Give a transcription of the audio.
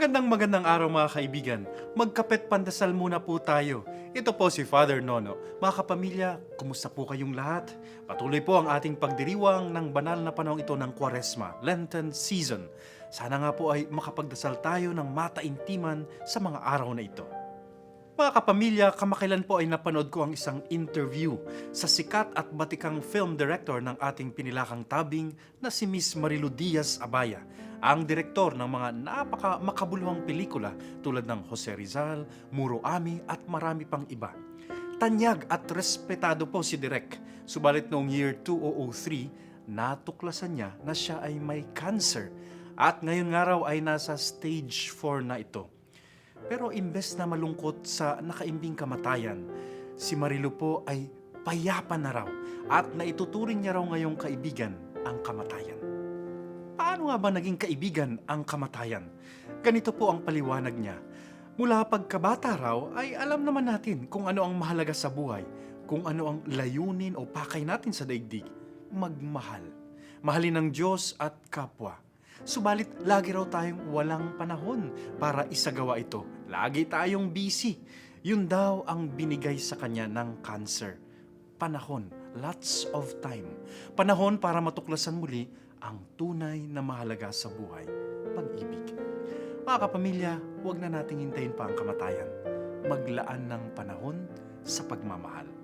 Magandang magandang araw mga kaibigan. Magkapet pandasal muna po tayo. Ito po si Father Nono. Mga kapamilya, kumusta po kayong lahat? Patuloy po ang ating pagdiriwang ng banal na panahon ito ng Kwaresma, Lenten season. Sana nga po ay makapagdasal tayo ng mataintiman sa mga araw na ito. Mga kapamilya, kamakailan po ay napanood ko ang isang interview sa sikat at batikang film director ng ating pinilakang tabing na si Miss Marilu Diaz Abaya, ang direktor ng mga napaka makabuluhang pelikula tulad ng Jose Rizal, Muro Ami at marami pang iba. Tanyag at respetado po si Direk. Subalit noong year 2003, natuklasan niya na siya ay may cancer at ngayon nga raw ay nasa stage 4 na ito. Pero imbes na malungkot sa nakaimbing kamatayan, si Marilu po ay payapa na raw at naituturing niya raw ngayong kaibigan ang kamatayan. Paano nga ba naging kaibigan ang kamatayan? Ganito po ang paliwanag niya. Mula pagkabata raw ay alam naman natin kung ano ang mahalaga sa buhay, kung ano ang layunin o pakay natin sa daigdig. Magmahal. Mahalin ng Diyos at kapwa. Subalit, lagi raw tayong walang panahon para isagawa ito. Lagi tayong busy. Yun daw ang binigay sa kanya ng cancer. Panahon, lots of time. Panahon para matuklasan muli ang tunay na mahalaga sa buhay, pag-ibig. Mga kapamilya, huwag na nating hintayin pa ang kamatayan. Maglaan ng panahon sa pagmamahal.